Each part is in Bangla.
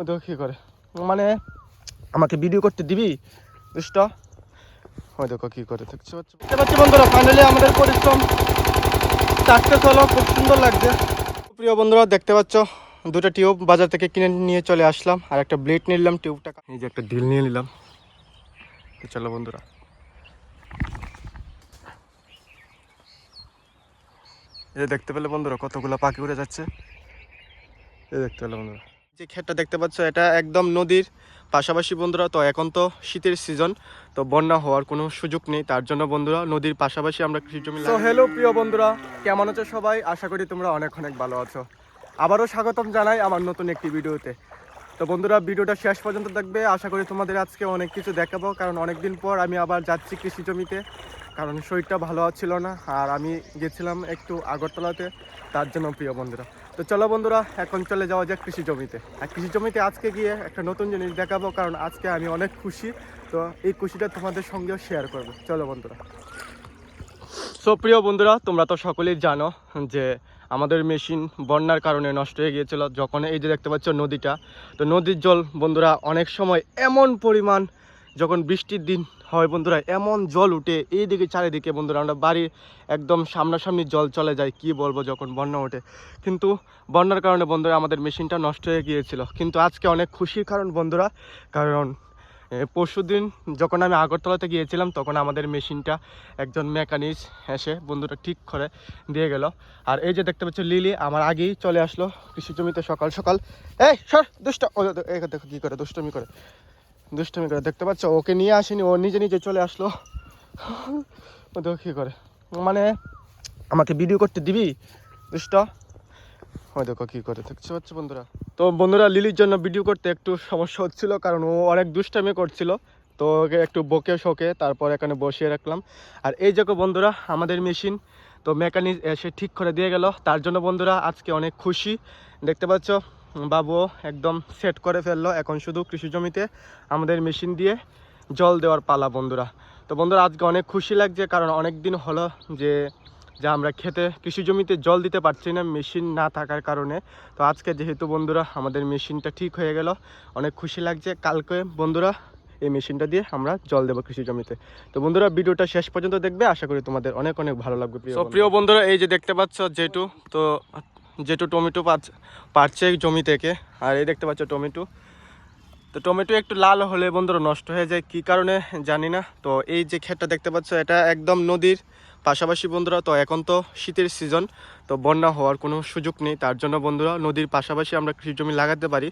ও দেখো কী করে। মানে আমাকে ভিডিও করতে দিবি? দুষ্ট? ওই দেখো কী করে, দেখছ? দেখতে পাচ্ছি বন্ধুরা ফাইনালি আমাদের পরিশ্রম চারটে চলো খুব সুন্দর লাগছে। প্রিয় বন্ধুরা, দেখতে পাচ্ছ, দুটো টিউব বাজার থেকে কিনে নিয়ে চলে আসলাম, আর একটা ব্লেড নিলাম টিউবটা এই যে একটা ডিল নিয়ে নিলাম। চলো বন্ধুরা। এই দেখতে পেলে বন্ধুরা, কতগুলো পাখি উড়ে যাচ্ছে। এই দেখতে পেলে বন্ধুরা। যে ক্ষেতটা দেখতে পাচ্ছ এটা একদম নদীর পাশাপাশি বন্ধুরা তো এখন তো শীতের সিজন তো বন্যা হওয়ার কোনো সুযোগ নেই। তার জন্য বন্ধুরা নদীর পাশাপাশি আমরা কৃষি জমি তো হ্যালো প্রিয় বন্ধুরা কেমন আছো সবাই? আশা করি তোমরা অনেক অনেক ভালো আছো। আবারও স্বাগতম জানাই আমার নতুন একটি ভিডিওতে। তো বন্ধুরা ভিডিওটা শেষ পর্যন্ত দেখবে। আশা করি তোমাদের আজকে অনেক কিছু দেখাবো কারণ অনেকদিন পর আমি আবার যাচ্ছি কৃষি জমিতে কারণ শরীরটা ভালো ছিল না আর আমি গেছিলাম একটু আগরতলাতে তার জন্য প্রিয় বন্ধুরা। তো চলো বন্ধুরা, এখন চলে যাওয়া যাক কৃষি জমিতে। আর কৃষি জমিতে আজকে গিয়ে একটা নতুন জিনিস দেখাবো, কারণ আজকে আমি অনেক খুশি। তো এই খুশিটা তোমাদের সঙ্গেও শেয়ার করব। চলো বন্ধুরা। সো প্রিয় বন্ধুরা, তোমরা তো সকলেই জানো যে আমাদের মেশিন বন্যার কারণে নষ্ট হয়ে গিয়েছিল, যখন এই যে দেখতে পাচ্ছ নদীটা। তো নদীর জল বন্ধুরা অনেক সময় এমন পরিমাণ যখন বৃষ্টির দিন হয় বন্ধুরা, এমন জল উঠে এইদিকে চারিদিকে বন্ধুরা, আমরা বাড়ির একদম সামনাসামনি জল চলে যায়, কি বলব যখন বন্যা ওঠে। কিন্তু বন্যার কারণে বন্ধুরা, আমাদের মেশিনটা নষ্ট হয়ে গিয়েছিল। কিন্তু আজকে অনেক খুশির কারণ বন্ধুরা, কারণ পরশু দিন যখন আমি আগরতলাতে গিয়েছিলাম, তখন আমাদের মেশিনটা একজন মেকানিক এসে বন্ধুটা ঠিক করে দিয়ে গেল। আর এই যে দেখতে পাচ্ছ, লিলি আমার আগেই চলে আসলো কৃষি জমিতে সকাল সকাল। এই, সর, দুষ্ট দেখো কী করে, দুষ্টমি করে। দুষ্টমি করে। দেখতে পাচ্ছ? ওকে নিয়ে আসেনি, ও নিজে নিজে চলে আসলো। ও দেখো কী করে? মানে আমাকে ভিডিও করতে দিবি, দুষ্ট? ওই দেখো কী করে। দেখতে পাচ্ছ বন্ধুরা? তো বন্ধুরা, লিলির জন্য ভিডিও করতে একটু সমস্যা হচ্ছিল, কারণ ও অনেক দুষ্টামি করছিল। তো ওকে একটু বকে শোকে, তারপর এখানে বসিয়ে রাখলাম। আর এই দেখো বন্ধুরা, আমাদের মেশিন। তো মেকানিক এসে ঠিক করে দিয়ে গেল। তার জন্য বন্ধুরা, আজকে অনেক খুশি। দেখতে পাচ্ছ? বাবুও একদম সেট করে ফেলল। এখন শুধু কৃষি জমিতে আমাদের মেশিন দিয়ে জল দেওয়ার পালা বন্ধুরা। তো বন্ধুরা আজকে অনেক খুশি লাগছে কারণ অনেক দিন হলো যে যে আমরা খেতে কৃষি জমিতে জল দিতে পারছি না মেশিন না থাকার কারণে। তো আজকে যেহেতু বন্ধুরা আমাদের মেশিনটা ঠিক হয়ে গেল অনেক খুশি লাগছে। কালকে বন্ধুরা এই মেশিনটা দিয়ে আমরা জল দেবো কৃষি জমিতে। তো বন্ধুরা ভিডিওটা শেষ পর্যন্ত দেখবে। আশা করি তোমাদের অনেক অনেক ভালো লাগবে প্রিয় প্রিয় বন্ধুরা। এই যে দেখতে পাচ্ছ যেটু তো যেটু টমেটো পারছে জমি থেকে, আর এই দেখতে পাচ্ছ টমেটো। তো টমেটো একটু লাল হলে বন্ধুরা নষ্ট হয়ে যায়, কি কারণে জানি না। তো এই যে ক্ষেতটা দেখতে পাচ্ছ, এটা একদম নদীর পাশাপাশি বন্ধুরা, তো এখন তো শীতের সিজন তো বন্যা হওয়ার কোনো সুযোগ নেই। তার জন্য বন্ধুরা, নদীর পাশাপাশি আমরা কৃষি জমি লাগাতে পারি।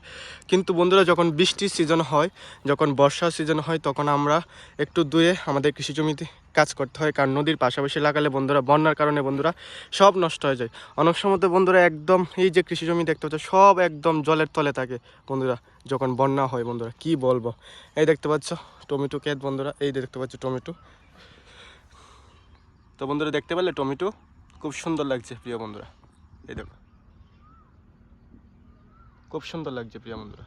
কিন্তু বন্ধুরা, যখন বৃষ্টির সিজন হয়, যখন বর্ষার সিজন হয়, তখন আমরা একটু দূরে আমাদের কৃষি জমিতে কাজ করতে হয়। কারণ নদীর পাশাপাশি লাগালে বন্ধুরা, বন্যার কারণে বন্ধুরা সব নষ্ট হয়ে যায়। অনেক সময় তো বন্ধুরা একদম এই যে কৃষি জমি দেখতে পাচ্ছ, সব একদম জলের তলে থাকে বন্ধুরা, যখন বন্যা হয় বন্ধুরা। কি বলব? এই দেখতে পাচ্ছ, টমেটো ক্ষেত বন্ধুরা, এই দেখতে পাচ্ছ টমেটো। তো বন্ধুরা দেখতে পেলে টমেটো? খুব সুন্দর লাগছে প্রিয় বন্ধুরা। এই দেখো। খুব সুন্দর লাগছে প্রিয় বন্ধুরা।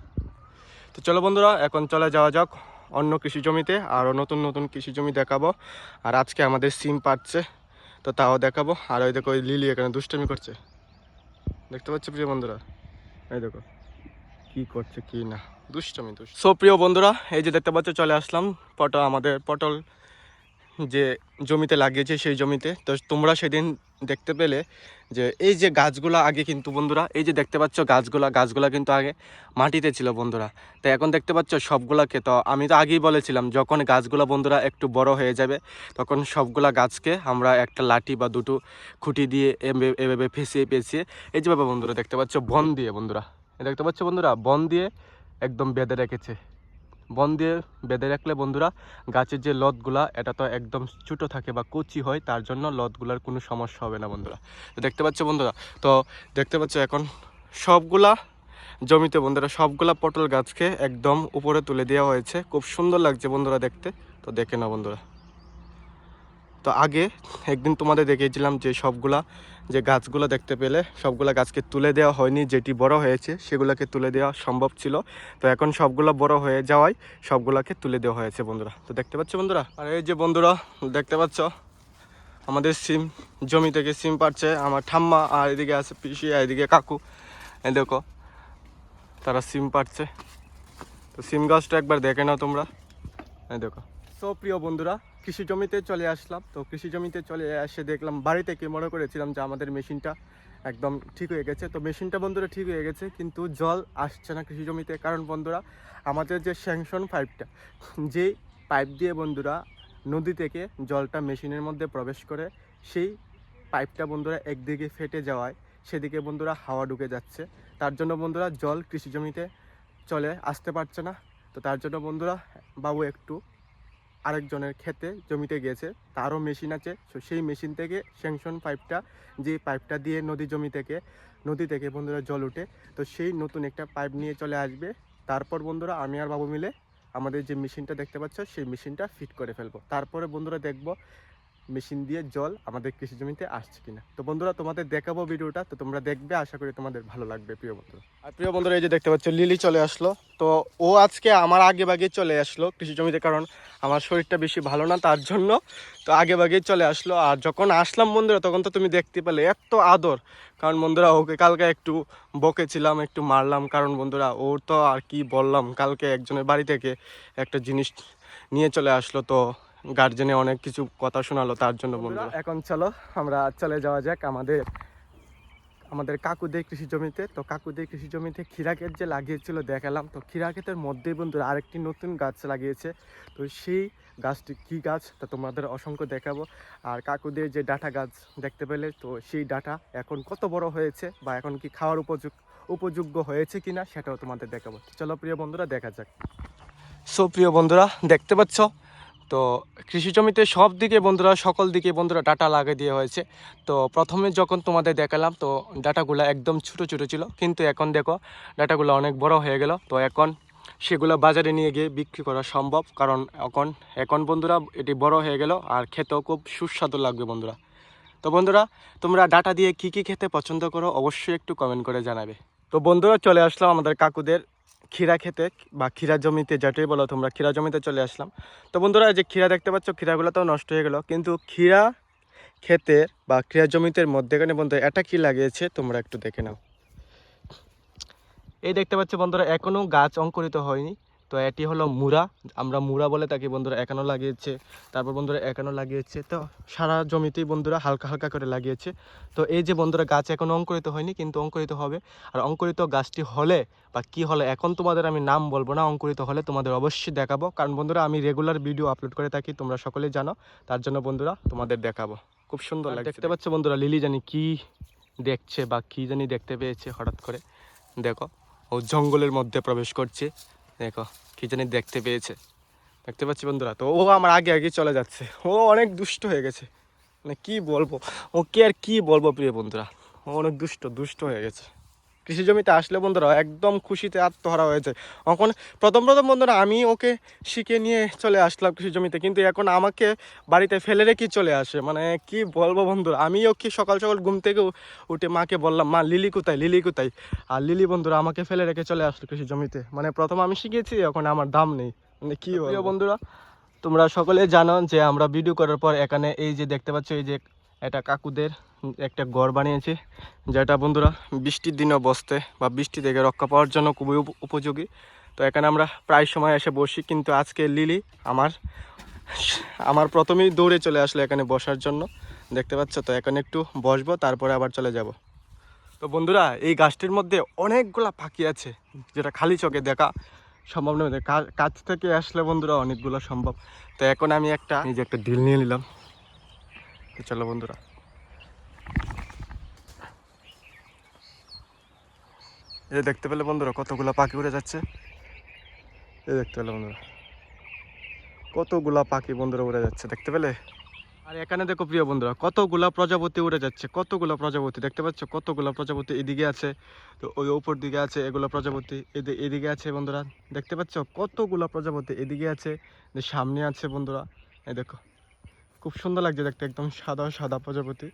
তো চলো বন্ধুরা, এখন চলে যাওয়া যাক অন্য কৃষি জমিতে, আরও নতুন নতুন কৃষি জমি দেখাবো। আর আজকে আমাদের সিম পাচ্ছে, তো তাও দেখাবো। আর ওই দেখো, ওই লিলি এখানে দুষ্টমি করছে। দেখতে পাচ্ছ প্রিয় বন্ধুরা? এই দেখো, কি করছে কি না? দুষ্টমি দুষ্ট সো প্রিয় বন্ধুরা, এই যে দেখতে পাচ্ছ, চলে আসলাম পটল, আমাদের পটল যে জমিতে লাগিয়েছে সেই জমিতে। তো তোমরা সেদিন দেখতে পেলে যে এই যে গাছগুলো আগে কিন্তু বন্ধুরা, এই যে দেখতে পাচ্ছ গাছগুলা গাছগুলা কিন্তু আগে মাটিতে ছিল বন্ধুরা। তো এখন দেখতে পাচ্ছ সবগুলাকে, তো আমি তো আগেই বলেছিলাম, যখন গাছগুলা বন্ধুরা একটু বড় হয়ে যাবে, তখন সবগুলা গাছকে আমরা একটা লাঠি বা দুটো খুঁটি দিয়ে এভাবে- ফেঁসিয়ে, পেঁচিয়ে, এই যেভাবে বন্ধুরা দেখতে পাচ্ছ, বন দিয়ে বন্ধুরা। দেখতে পাচ্ছ বন্ধুরা, বন দিয়ে একদম বেঁধে রেখেছে। বন দিয়ে বেঁধে রাখলে বন্ধুরা, গাছের যে লতগুলা, এটা তো একদম ছোটো থাকে বা কচি হয়, তার জন্য লতগুলার কোনো সমস্যা হবে না বন্ধুরা। তো দেখতে পাচ্ছ বন্ধুরা? তো দেখতে পাচ্ছ এখন সবগুলা জমিতে বন্ধুরা, সবগুলা পটল গাছকে একদম উপরে তুলে দেওয়া হয়েছে। খুব সুন্দর লাগছে বন্ধুরা দেখতে। তো দেখে না বন্ধুরা। তো আগে একদিন তোমাদের দেখিয়েছিলাম যে সবগুলা, যে গাছগুলো দেখতে পেলে সবগুলা গাছকে তুলে দেওয়া হয়নি, যেটি বড় হয়েছে সেগুলোকে তুলে দেওয়া সম্ভব ছিল। তো এখন সবগুলো বড় হয়ে যাওয়ায় সবগুলাকে তুলে দেওয়া হয়েছে বন্ধুরা। তো দেখতে পাচ্ছ বন্ধুরা? আর এই যে বন্ধুরা, দেখতে পাচ্ছ? আমাদের সিম, জমি থেকে সিম পাচ্ছে আমার ঠাম্মা, আর এদিকে আছে পিসি, আর এদিকে কাকু। দেখো, তারা সিম পাচ্ছে তো সিম গাছটা একবার দেখে নাও তোমরা। দেখো। সো প্রিয় বন্ধুরা কৃষি জমিতে চলে আসলাম। তো কৃষি জমিতে চলে এসে দেখলাম বাড়ি থেকে মনে করেছিলাম যে আমাদের মেশিনটা একদম ঠিক হয়ে গেছে। তো মেশিনটা বন্ধুরা ঠিক হয়ে গেছে, কিন্তু জল আসছে না কৃষি জমিতে কারণ বন্ধুরা, আমাদের যে স্যাংশন পাইপটা যে পাইপ দিয়ে বন্ধুরা নদী থেকে জলটা মেশিনের মধ্যে প্রবেশ করে, সেই পাইপটা বন্ধুরা একদিকে ফেটে যাওয়ায়, সেদিকে বন্ধুরা হাওয়া ঢুকে যাচ্ছে। তার জন্য বন্ধুরা জল কৃষি জমিতে চলে আসতে পারছে না। তো তার জন্য বন্ধুরা, বাবু একটু আরেকজনের ক্ষেতে জমিতে গেছে, তারও মেশিন আছে সেই মেশিন থেকে স্যাংশন পাইপটা, যে পাইপটা দিয়ে নদী জমি থেকে, নদী থেকে বন্ধুরা জল উঠে তো সেই নতুন একটা পাইপ নিয়ে চলে আসবে। তারপর বন্ধুরা আমি আর বাবু মিলে আমাদের যে মেশিনটা দেখতে পাচ্ছ, সেই মেশিনটা ফিট করে ফেলব। তারপরে বন্ধুরা দেখব মেশিন দিয়ে জল আমাদের কৃষি জমিতে আসছে কিনা। তো বন্ধুরা, তোমাদের দেখাবো ভিডিওটা, তো তোমরা দেখবে, আশা করি তোমাদের ভালো লাগবে, প্রিয় বন্ধুরা আর প্রিয় বন্ধুরা, এই যে দেখতে পাচ্ছ, লিলি চলে আসলো। তো ও আজকে আমার আগে ভাগে চলে আসলো কৃষি জমিতে, কারণ আমার শরীরটা বেশি ভালো না তার জন্য। তো আগে ভাগেই চলে আসলো, আর যখন আসলাম বন্ধুরা, তখন তো তুমি দেখতে পেলে, এত আদর। কারণ বন্ধুরা, ওকে কালকে একটু বকেছিলাম, একটু মারলাম, কারণ বন্ধুরা, ওর তো আর কি বললাম, কালকে একজনের বাড়ি থেকে একটা জিনিস নিয়ে চলে আসলো। তো গার্জেনে অনেক কিছু কথা শোনালো তার জন্য বন্ধুরা এখন চলো আমরা চলে যাওয়া যাক আমাদের আমাদের কাকুদের কৃষি জমিতে তো কাকুদের কৃষি জমিতে ক্ষীরা ক্ষেত যে লাগিয়েছিল দেখালাম। তো ক্ষীরা ক্ষেতের মধ্যেই বন্ধুরা আরেকটি নতুন গাছ লাগিয়েছে। তো সেই গাছটি কি গাছ? তা তোমাদের অসংখ্য দেখাবো। আর কাকুদের যে ডাটা গাছ দেখতে পেলে তো সেই ডাটা এখন কত বড় হয়েছে বা এখন কি খাওয়ার উপযোগ উপযোগ্য হয়েছে কিনা সেটাও তোমাদের দেখাবো। চলো প্রিয় বন্ধুরা দেখা যাক। সো প্রিয় বন্ধুরা দেখতে পাচ্ছ তো কৃষি জমিতে সব দিকে বন্ধুরা, সকল দিকে বন্ধুরা ডাটা লাগিয়ে দিয়ে হয়েছে। তো প্রথমে যখন তোমাদের দেখালাম, তো ডাটাগুলো একদম ছোটো ছোটো ছিল। কিন্তু এখন দেখো, ডাটাগুলো অনেক বড় হয়ে গেল। তো এখন সেগুলো বাজারে নিয়ে গিয়ে বিক্রি করা সম্ভব। কারণ এখন এখন বন্ধুরা এটি বড় হয়ে গেল আর খেতেও খুব সুস্বাদু লাগবে বন্ধুরা। তো বন্ধুরা, তোমরা ডাটা দিয়ে কী কী খেতে পছন্দ করো অবশ্যই একটু কমেন্ট করে জানাবে। তো বন্ধুরা চলে আসলাম আমাদের কাকুদের ক্ষীরা খেতে বা ক্ষীরা জমিতে, যেটাই বলো তোমরা, ক্ষীরা জমিতে চলে আসলাম। তো বন্ধুরা যে ক্ষীরা দেখতে পাচ্ছ, ক্ষীরাগুলো তো নষ্ট হয়ে গেলো। কিন্তু ক্ষীরা ক্ষেতের বা ক্ষীরা জমিতের মধ্যেখানে বন্ধু, এটা কি লাগিয়েছে? তোমরা একটু দেখে নাও। এই দেখতে পাচ্ছ বন্ধুরা এখনও গাছ অঙ্কুরিত হয়নি। তো এটি হলো মুরা। আমরা মুরা বলে থাকি বন্ধুরা এখনও লাগিয়েছে। তারপর বন্ধুরা এখনও লাগিয়েছে। তো সারা জমিতেই বন্ধুরা হালকা হালকা করে লাগিয়েছে। তো এই যে বন্ধুরা গাছ এখনও অঙ্কুরিত হয়নি কিন্তু অঙ্কুরিত হবে। আর অঙ্কুরিত গাছটি হলে বা কি হলে এখন তোমাদের আমি নাম বলব না। অঙ্কুরিত হলে তোমাদের অবশ্যই দেখাবো। কারণ বন্ধুরা আমি রেগুলার ভিডিও আপলোড করে থাকি তোমরা সকলেই জানো। তার জন্য বন্ধুরা তোমাদের দেখাবো। খুব সুন্দর লাগে দেখতে পাচ্ছ বন্ধুরা লিলি জানি কি দেখছে বা কি জানি দেখতে পেয়েছে হঠাৎ করে। দেখো ও জঙ্গলের মধ্যে প্রবেশ করছে। দেখো, কি জানি দেখতে পেয়েছে। দেখতে পাচ্ছি বন্ধুরা, তো ও আমার আগে আগে চলে যাচ্ছে। ও অনেক দুষ্ট হয়ে গেছে। মানে কি বলব? ওকে আর কি বলব প্রিয় বন্ধুরা? ও অনেক দুষ্ট দুষ্ট হয়ে গেছে। কৃষি জমিতে আসলে বন্ধুরা একদম খুশিতে আত্মহারা হয়েছে। এখন প্রথম প্রথম বন্ধুরা আমি ওকে শিখে নিয়ে চলে আসলাম কৃষি জমিতে কিন্তু এখন আমাকে বাড়িতে ফেলে রেখে চলে আসে। মানে কি বলব বন্ধুরা আমি ওকে সকাল সকাল ঘুম থেকে উঠে মাকে বললাম মা লিলি কোথায়? লিলি কোথায়? আর লিলি বন্ধুরা আমাকে ফেলে রেখে চলে আসলো কৃষি জমিতে। মানে প্রথম আমি শিখেছি এখন আমার দাম নেই। মানে কি বন্ধুরা তোমরা সকলে জানো যে আমরা ভিডিও করার পর এখানে এই যে দেখতে পাচ্ছ এই যে এটা কাকুদের একটা ঘর বানিয়েছে, যেটা বন্ধুরা বৃষ্টির দিনেও বসতে বা বৃষ্টি থেকে রক্ষা পাওয়ার জন্য খুবই উপ- উপযোগী। তো এখানে আমরা প্রায় সময় এসে বসি, কিন্তু আজকে লিলি আমার আমার প্রথমেই দৌড়ে চলে আসলো এখানে বসার জন্য। দেখতে পাচ্ছ? তো এখানে একটু বসবো, তারপরে আবার চলে যাব। তো বন্ধুরা, এই গাছটির মধ্যে অনেকগুলা পাখি আছে, যেটা খালি চোখে দেখা সম্ভব নয়। কাছ থেকে আসলে বন্ধুরা অনেকগুলো সম্ভব। তো এখন আমি একটা যে একটা ডিল নিয়ে নিলাম। তো চলো বন্ধুরা। এই দেখতে পেলে বন্ধুরা কতগুলা পাখি উড়ে যাচ্ছে? এই দেখতে পেলে বন্ধুরা। কতগুলা পাখি বন্ধুরা উড়ে যাচ্ছে, দেখতে পেলে? আর এখানে দেখো প্রিয় বন্ধুরা, কতগুলা প্রজাপতি উড়ে যাচ্ছে, কতগুলা প্রজাপতি, দেখতে পাচ্ছ? কতগুলা প্রজাপতি এদিকে আছে, তো ওই উপর দিকে আছে এগুলো প্রজাপতি, এদি- এদিকে আছে বন্ধুরা, দেখতে পাচ্ছ? কতগুলা প্রজাপতি এদিকে আছে সামনে আছে বন্ধুরা, এই দেখো। খুব সুন্দর লাগছে দেখতে, একদম সাদা সাদা প্রজাপতি।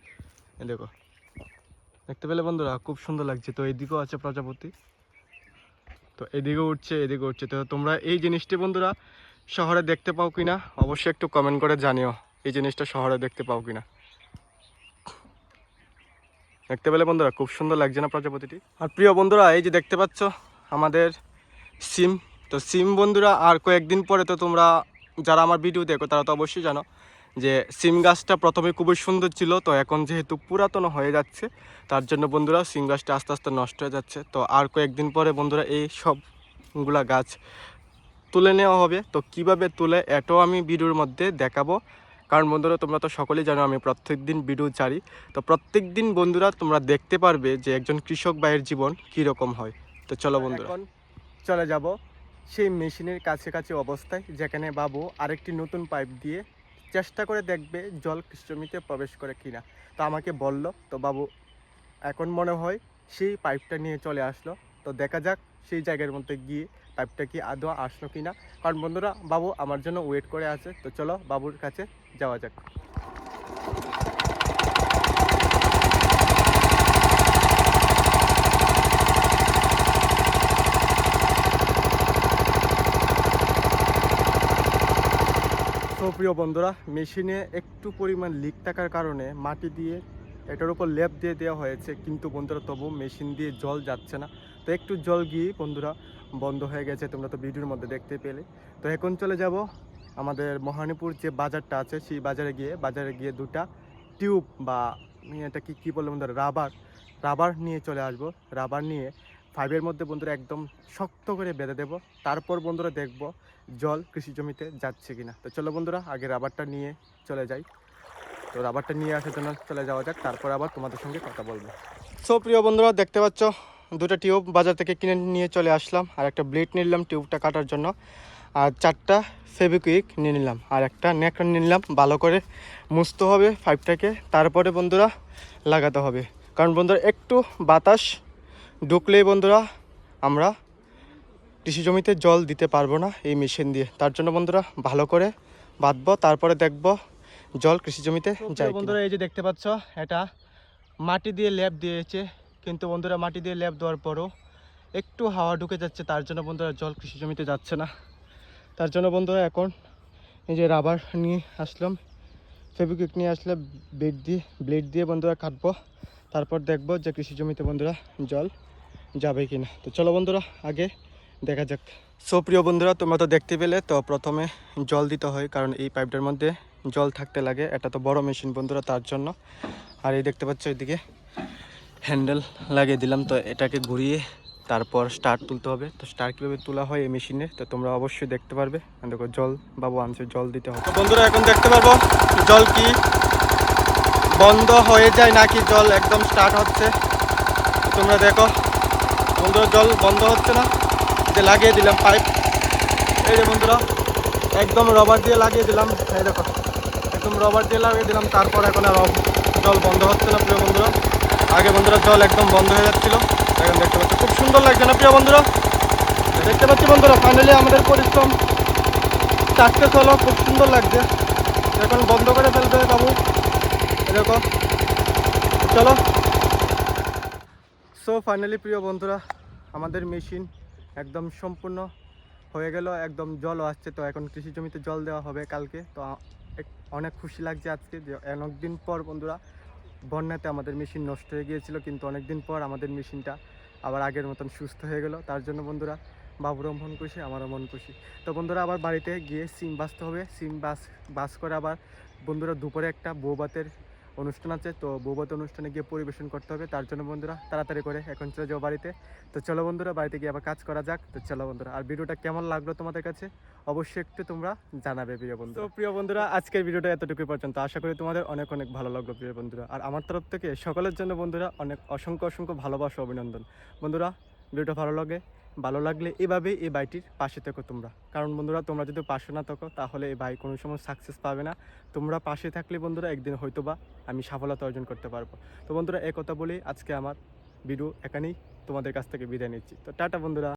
দেখো। দেখতে পেলে বন্ধুরা, খুব সুন্দর লাগছে। তো এদিকেও আছে প্রজাপতি। তো এদিকে উঠছে এদিকে উঠছে। তো তোমরা এই জিনিসটি বন্ধুরা শহরে দেখতে পাও কিনা, অবশ্যই একটু কমেন্ট করে জানিও, এই জিনিসটা শহরে দেখতে পাও কিনা। দেখতে পেলে বন্ধুরা, খুব সুন্দর লাগছে না প্রজাপতিটি? আর প্রিয় বন্ধুরা, এই যে দেখতে পাচ্ছ, আমাদের সিম। তো সিম বন্ধুরা, আর কয়েকদিন পরে তো তোমরা, যারা আমার ভিডিও দেখো, তারা তো অবশ্যই জানো যে সিম গাছটা প্রথমে খুবই সুন্দর ছিল, তো এখন যেহেতু পুরাতন হয়ে যাচ্ছে, তার জন্য বন্ধুরা সিম গাছটা আস্তে আস্তে নষ্ট হয়ে যাচ্ছে। তো আর কয়েকদিন পরে বন্ধুরা এই সবগুলা গাছ তুলে নেওয়া হবে। তো কীভাবে তুলে এটাও আমি ভিডিওর মধ্যে দেখাবো। কারণ বন্ধুরা, তোমরা তো সকলেই জানো আমি প্রত্যেক দিন ভিডিও ছাড়ি। তো প্রত্যেক দিন বন্ধুরা তোমরা দেখতে পারবে যে একজন কৃষক ভাইয়ের জীবন কী রকম হয়। তো চলো বন্ধুরা। চলে যাব সেই মেশিনের কাছে কাছে অবস্থায়, যেখানে বাবু আরেকটি নতুন পাইপ দিয়ে চেষ্টা করে দেখবে জল জমিতে প্রবেশ করে কিনা। তো আমাকে বলল, তো বাবু, এখন মনে হয় সেই পাইপটা নিয়ে চলে আসলো। তো দেখা যাক সেই জায়গার মধ্যে গিয়ে পাইপটা কি আদৌ আসলো কিনা। কারণ বন্ধুরা, বাবু আমার জন্য ওয়েট করে আছে। তো চলো বাবুর কাছে যাওয়া যাক। প্রিয় বন্ধুরা, মেশিনে একটু পরিমাণ লিক থাকার কারণে মাটি দিয়ে, এটার উপর লেপ দিয়ে দেওয়া হয়েছে। কিন্তু বন্ধুরা, তবু মেশিন দিয়ে জল যাচ্ছে না। তো একটু জল গিয়ে বন্ধুরা বন্ধ হয়ে গেছে, তোমরা তো ভিডিওর মধ্যে দেখতে পেলে। তো এখন চলে যাব আমাদের মহানীপুর যে বাজারটা আছে, সেই বাজারে গিয়ে বাজারে গিয়ে দুটা টিউব বা এটা কি, কী বলব বন্ধুরা, রাবার রাবার নিয়ে চলে আসব। রাবার নিয়ে ফাইভের মধ্যে বন্ধুরা একদম শক্ত করে বেঁধে দেবো। তারপর বন্ধুরা দেখব জল কৃষি জমিতে যাচ্ছে কিনা। তো চলো বন্ধুরা, আগে রাবারটা নিয়ে চলে যাই। তো রাবারটা নিয়ে আসার জন্য চলে যাওয়া যাক, তারপর আবার তোমাদের সঙ্গে কথা বলব। সো প্রিয় বন্ধুরা, দেখতে পাচ্ছ, দুটো টিউব বাজার থেকে কিনে নিয়ে চলে আসলাম, আর একটা ব্লেড নিলাম টিউবটা কাটার জন্য, আর চারটা ফেবিকুইক নিয়ে নিলাম, আর একটা নেকড়া নিয়ে নিলাম, ভালো করে মুছতে হবে পাইপটাকে তারপরে বন্ধুরা লাগাতে হবে। কারণ বন্ধুরা, একটু বাতাস ঢুকলেই বন্ধুরা আমরা কৃষি জমিতে জল দিতে পারব না এই মেশিন দিয়ে। তার জন্য বন্ধুরা ভালো করে বাঁধবো তারপরে দেখব জল কৃষি জমিতে যায় বন্ধুরা এই যে দেখতে পাচ্ছ এটা মাটি দিয়ে লেপ দিয়েছে কিন্তু বন্ধুরা মাটি দিয়ে লেপ দেওয়ার পরও একটু হাওয়া ঢুকে যাচ্ছে তার জন্য বন্ধুরা জল কৃষি জমিতে যাচ্ছে না। তার জন্য বন্ধুরা এখন এই যে রাবার নিয়ে আসলাম ফেবিকুইক নিয়ে আসলে ব্লেড দিয়ে ব্লেড দিয়ে বন্ধুরা কাটবো তারপর দেখব যে কৃষি জমিতে বন্ধুরা জল যাবে কি না। তো চলো বন্ধুরা, আগে দেখা যাক। সো প্রিয় বন্ধুরা, তোমরা তো দেখতে পেলে, তো প্রথমে জল দিতে হয়, কারণ এই পাইপটার মধ্যে জল থাকতে লাগে। এটা তো বড় মেশিন বন্ধুরা, তার জন্য। আর এই দেখতে পাচ্ছ, এদিকে হ্যান্ডেল লাগিয়ে দিলাম। তো এটাকে ঘুরিয়ে তারপর স্টার তুলতে হবে। তো স্টার কীভাবে তোলা হয় এই মেশিনে, তো তোমরা অবশ্যই দেখতে পারবে। দেখো, জল, বাবু আনছে, জল দিতে হবে। বন্ধুরা, এখন দেখতে পারব, জল কি বন্ধ হয়ে যায় নাকি জল একদম স্টার্ট হচ্ছে। তোমরা দেখো বন্ধুরা, জল বন্ধ হচ্ছে না। যে লাগিয়ে দিলাম পাইপ এই যে বন্ধুরা, একদম রবার দিয়ে লাগিয়ে দিলাম। এই দেখো, একদম রবার দিয়ে লাগিয়ে দিলাম, তারপর এখন আর জল বন্ধ হচ্ছে না, প্রিয় বন্ধুরা। আগে বন্ধুরা জল একদম বন্ধ হয়ে যাচ্ছিল। এখন দেখতে পাচ্ছি, খুব সুন্দর লাগছে না, প্রিয় বন্ধুরা? দেখতে পাচ্ছি বন্ধুরা ফাইনালি আমাদের পরিশ্রম সাকসেস হলো খুব সুন্দর লাগছে। এখন বন্ধ করে ফেলতে হবে বাবু। দেখো, চলো। সো ফাইনালি প্রিয় বন্ধুরা, আমাদের মেশিন একদম সম্পূর্ণ হয়ে গেল, একদম জলও আসছে। তো এখন কৃষি জমিতে জল দেওয়া হবে কালকে। তো অনেক খুশি লাগছে আজকে যে অনেক দিন পর বন্ধুরা, বন্যাতে আমাদের মেশিন নষ্ট হয়ে গিয়েছিল, কিন্তু অনেক দিন পর আমাদের মেশিনটা আবার আগের মতন সুস্থ হয়ে গেল। তার জন্য বন্ধুরা, বাবুরও মন খুশি, আমারও মন খুশি। তো বন্ধুরা, আবার বাড়িতে গিয়ে সিম বাঁচতে হবে। সিম বাস বাস করে আবার বন্ধুরা দুপুরে একটা বৌবাতের অনুষ্ঠান আছে, তো বৌবাত অনুষ্ঠানে গিয়ে পরিবেশন করতে হবে। তার জন্য বন্ধুরা, তাড়াতাড়ি করে এখন চলে যাও বাড়িতে। তো চলো বন্ধুরা, বাড়িতে গিয়ে আবার কাজ করা যাক। তো চলো বন্ধুরা, আর ভিডিওটা কেমন লাগল তোমাদের কাছে? অবশ্যই একটু তোমরা জানাবে প্রিয় বন্ধু তো প্রিয় বন্ধুরা, আজকের ভিডিওটা এতটুকু পর্যন্ত। আশা করি তোমাদের অনেক অনেক ভালো লাগল প্রিয় বন্ধুরা। আর আমার তরফ থেকে সকলের জন্য বন্ধুরা, অনেক অসংখ্য অসংখ্য ভালোবাসা অভিনন্দন। বন্ধুরা, ভিডিওটা ভালো লাগে ভালো লাগলে এভাবেই এই বাইটির পাশে থেকো তোমরা। কারণ বন্ধুরা, তোমরা যদি পাশে না থাকো, তাহলে এই বাই কোনো সময় সাকসেস পাবে না। তোমরা পাশে থাকলে বন্ধুরা, একদিন হয়তো বা আমি সফলতা অর্জন করতে পারব। তো বন্ধুরা কথা বলে আজকে আমার ভিডিও এখানেই তোমাদের কাছ থেকে বিদায় নিচ্ছি। তো টাটা বন্ধুরা।